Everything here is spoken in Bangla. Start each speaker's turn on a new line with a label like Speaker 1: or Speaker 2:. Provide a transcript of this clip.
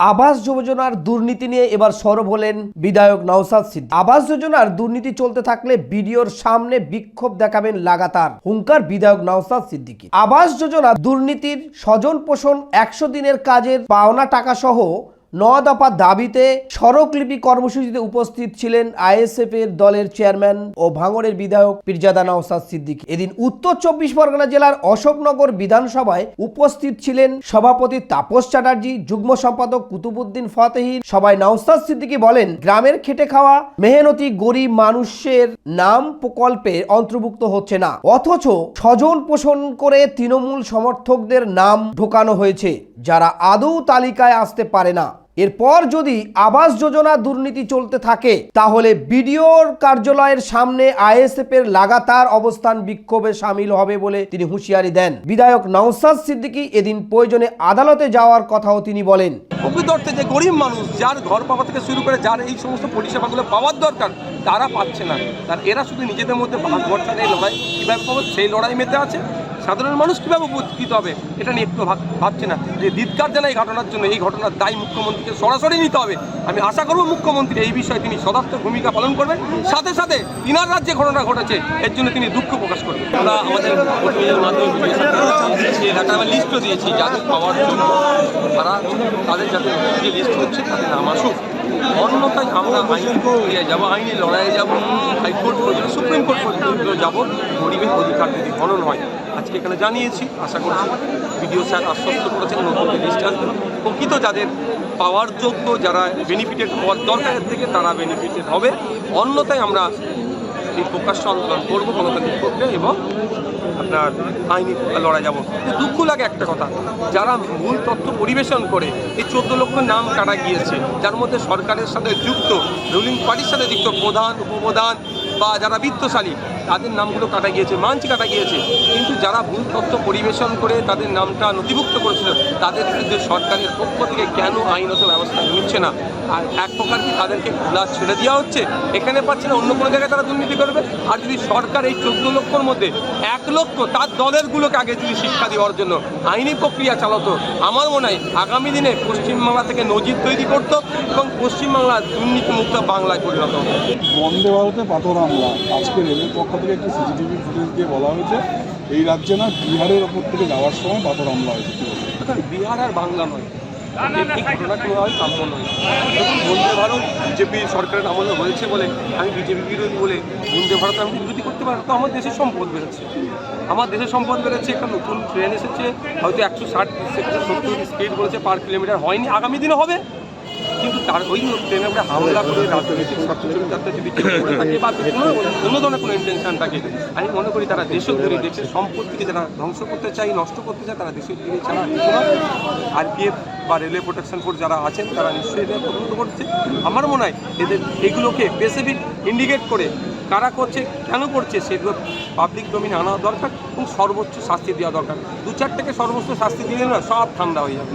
Speaker 1: আবাস যোজনার দুর্নীতি নিয়ে এবার সরব হলেন বিধায়ক নওসাদ সিদ্দিক। আবাস যোজনার দুর্নীতি চলতে থাকলে বিডিওর সামনে বিক্ষোভ দেখাবেন লাগাতার হুঙ্কার বিধায়ক নওসাদ সিদ্দিকী। আবাস যোজনা দুর্নীতির স্বজন পোষণ একশো দিনের কাজের পাওনা টাকা সহ ন দাবিতে স্মারকলিপি কর্মসূচিতে উপস্থিত ছিলেন আইএসএফ এর দলের চেয়ারম্যান ও ভাঙড়ের বিধায়ক পীরজাদা নওসাদ সিদ্দিকী। এদিন উত্তর চব্বিশ পরগনা জেলার অশোকনগর বিধানসভায় উপস্থিত ছিলেন সভাপতি তাপস চ্যাটার্জি, যুগ্ম সম্পাদক কুতুবুদ্দিন ফতেহির। সবাই নওসাদ সিদ্দিকী বলেন, গ্রামের খেটে খাওয়া মেহনতি গরিব মানুষের নাম প্রকল্পে অন্তর্ভুক্ত হচ্ছে না। অথচ স্বজন পোষণ করে তৃণমূল সমর্থকদের নাম ঢোকানো হয়েছে, যারা আদৌ তালিকায় আসতে পারে না। এরপর যদি আবাস যোজনা দুর্নীতি চলতে থাকে, তাহলে বিডিওর কার্যালয়ের সামনে আইএসএফ এর লাগাতার অবস্থান বিক্ষোভে সামিল হবে বলে তিনি হুঁশিয়ারি দেন। বিধায়ক নওসাদ সিদ্দিকী এদিন প্রয়োজনে আদালতে যাওয়ার কথাও তিনি বলেন।
Speaker 2: প্রকৃত যে গরিব মানুষ, যার ঘর পাওয়া থেকে শুরু করে যার এই সমস্ত পরিষেবাগুলো পাওয়ার দরকার, তারা পাচ্ছে না। তার এরা শুধু নিজেদের মধ্যে ভাগ ভরসা নিয়ে লড়াই, কীভাবে পাবো সেই লড়াই মেতে আছে। সাধারণ মানুষ কীভাবে উপকৃত হবে? এটা নিয়ে একটু ভাব- ভাবছে না। যে ধিৎকার জানা এই ঘটনার জন্য, এই ঘটনার দায় মুখ্যমন্ত্রীকে সরাসরি নিতে হবে। আমি আশা করব মুখ্যমন্ত্রী এই বিষয়ে তিনি সদার্থক ভূমিকা পালন করবেন। সাথে সাথে তিনার রাজ্যে ঘটনা ঘটেছে, এর জন্য তিনি দুঃখ প্রকাশ করবেন। আমরা আমাদের সেই আমরা লিস্টও দিয়েছি, যাদের পাওয়ার জন্য। তারা, তাদের যাতে লিস্ট হচ্ছে, তাদের নাম আসুক। আমরা আইনি যাব, আইনি লড়াইয়ে যাব, হাইকোর্ট পর্যন্ত, সুপ্রিম কোর্ট পর্যন্ত যাব। গরিবের অধিকার যদি হনন হয়, আজকে এখানে জানিয়েছি, আশা করছি বিডিও স্যার আশ্বস্ত করেছেন, নতুন লিস্ট প্রকৃত যাদের পাওয়ার যোগ্য, যারা বেনিফিটেড হওয়ার দরকারের থেকে তারা বেনিফিটেড হবে। অন্যতায় আমরা এই প্রকাশ্য আন্দোলন করব গণতান্ত্রিক প্রক্রিয়া এবং আপনার আইনি লড়াই যাব। দুঃখ লাগে একটা কথা, যারা মূল তথ্য পরিবেশন করে, এই চোদ্দ লক্ষ নাম কাটা গিয়েছে, যার মধ্যে সরকারের সাথে যুক্ত রুলিং পার্টির সাথে যুক্ত প্রধান, উপপ্রধান বা যারা বিত্তশালী, তাদের নামগুলো কাটা গিয়েছে মানছি কাটা গিয়েছে। কিন্তু যারা ভুল তথ্য পরিবেশন করে তাদের নামটা নথিভুক্ত করেছিল, তাদের বিরুদ্ধে সরকারের পক্ষ থেকে কেন আইনত ব্যবস্থা নিচ্ছে না? আর এক প্রকার কি তাদেরকে খোলা ছেড়ে দেওয়া হচ্ছে? এখানে পাচ্ছে না, অন্য কোনো জায়গায় তারা দুর্নীতি করবে? আর যদি সরকার এই চোদ্দ লক্ষর মধ্যে এক লক্ষ তার দলেরগুলোকে আগে যদি শিক্ষা দেওয়ার জন্য আইনি প্রক্রিয়া চালাতো, আমার মনে হয় আগামী দিনে পশ্চিমবাংলা থেকে নজির তৈরি করতো এবং পশ্চিমবাংলা দুর্নীতিমুক্ত বাংলায় পরিণত
Speaker 3: বন্দে ভারতে পাথর হামলা আজকে রেলের পক্ষ থেকে একটি সিসিটিভি ফুটেজ দিয়ে বলা হয়েছে, এই রাজ্যে না বিহারের ওপর থেকে যাওয়ার সময় পাথর হামলা হয়েছে।
Speaker 2: বিহার আর বাংলা নয়। বন্দে ভারত, বিজেপি সরকারের আমলে হয়েছে বলে, আমি বিজেপি বিরোধী বলে, বন্দে ভারত আমি বিরোধী করতে পারি তো আমার দেশের সম্পদ বেড়েছে। আমার দেশের সম্পদ বেড়েছে, একটা নতুন ট্রেন এসেছে, হয়তো একশো ষাট সত্তর স্পিড বলেছে পার কিলোমিটার হয়নি, আগামী দিনে হবে। কিন্তু তার ওই ট্রেনে আমরা হামলা করে রাজনৈতিক বা কোনো অন্য ধরনের কোনো ইন্টেনশন থাকে। আমি মনে করি তারা দেশদ্রোহী দেশের সম্পত্তিকে যারা ধ্বংস করতে চায়, নষ্ট করতে চায়, তারা দেশদ্রোহী না আরপিএফ বা রেলওয়ে প্রোটেকশন ফোর্স যারা আছেন, তারা নিশ্চয়ই এটা তদন্ত করছে। আমার মনে হয় এদের এগুলোকে স্পেসিফিক ইন্ডিকেট করে কারা করছে, কেন করছে, সেগুলো পাবলিক ডোমিনে আনা দরকার এবং সর্বোচ্চ শাস্তি দেওয়া দরকার। দু চারটাকে সর্বোচ্চ শাস্তি দিলে না সব ঠান্ডা হয়ে যাবে।